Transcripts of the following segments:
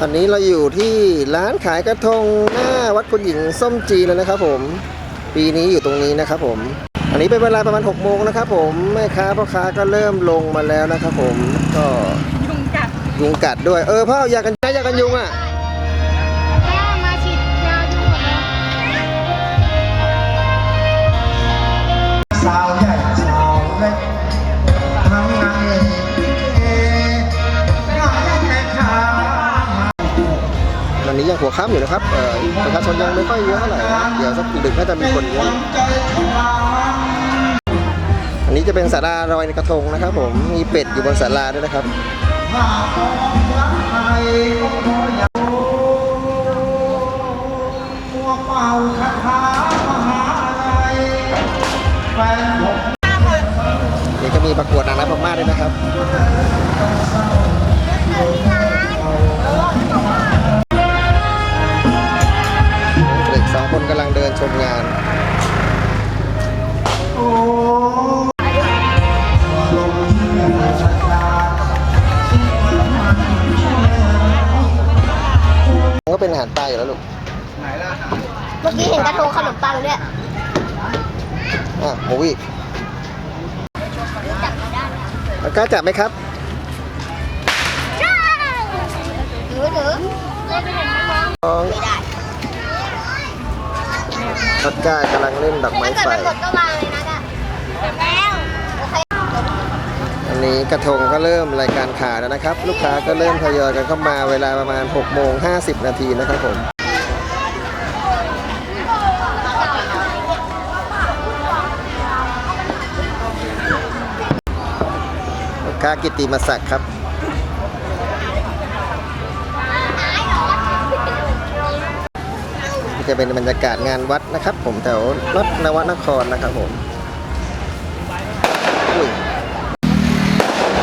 ตอนนี้เราอยู่ที่ร้านขายกระทงหน้าวัดคุณหญิงส้มจีนแล้วนะครับผม ปีนี้อยู่ตรงนี้นะครับผม อันนี้เป็นเวลาประมาณ6โมงนะครับผมแม่ค้าพ่อค้าก็เริ่มลงมาแล้วนะครับผมก็ยุงกัดยุงกัดด้วยเออพ่อเอายากันยากันยุงอะแม่มาฉีดยาดูหมดแล้วสาวใหญ่สาวเล็กทำงานเอง นนี้ยังหัวค่ำอยู่นะครับประชาชนยังไม่ค่อยเยอะเท่าไหร่เดี๋ยวสักดึกน่าจะมีคนเยอะอันนี้จะเป็นศาลาลอยในกระทงนะครับ ผมมีเป็ดอยู่บนศาลาด้วยนะครับเป่าคาถามหาอะไรแฟนผมนี่ก็มีประกวดนางรำพม่าด้วยนะครับ ชมงานโอ้ลมที่สัญญามันก็เป็นอาหารปลาอยู่แล้วลูกเมื่อกี้เห็นกระทงขนมปังด้วยอะโมวี่จับมาได้มันกล้าจับไหมครับถือถือไม่ได้น้อง พัดก้ากำลังเล่นดอกไม้ถ้าเกิดไฟ มันหมดก็วางเลยนะจ๊ะจับแล้วโอเคอันนี้กระทงก็เริ่มรายการขายแล้วนะครับ ลูกค้าก็เริ่มทยอยกันเข้ามาเวลาประมาณ6โมง50 นาทีนะครับผมลูกค้ากิตติมศักดิ์ครับ จะเป็นบรรยากาศงานวัดนะครับ ผมแถวรถนวนครนะครับผมอุ้ย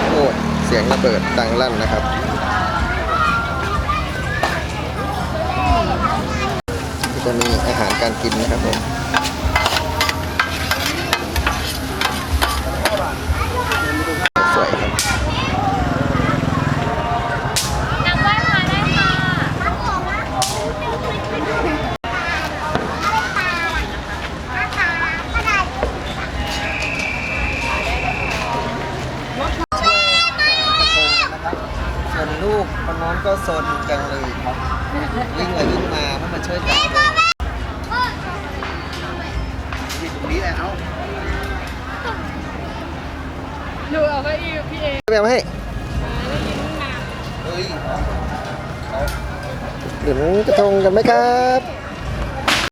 โอ้ยเสียงระเบิดดังลั่นนะครับ จะมีอาหารการกินนะครับผม สวยครับ นำไหว้มาได้ค่ะ ส่วน ลูกคนน้องก็ซนจังเลยครับวิ่งไปวิ่งมาเพื่อมาช่วยจับเลยอยู่ตรงนี้แหละเอาดูเอาไปอีพี่เอไปเอาให้เฮ้ยดื่มกระทงกันไหมครับ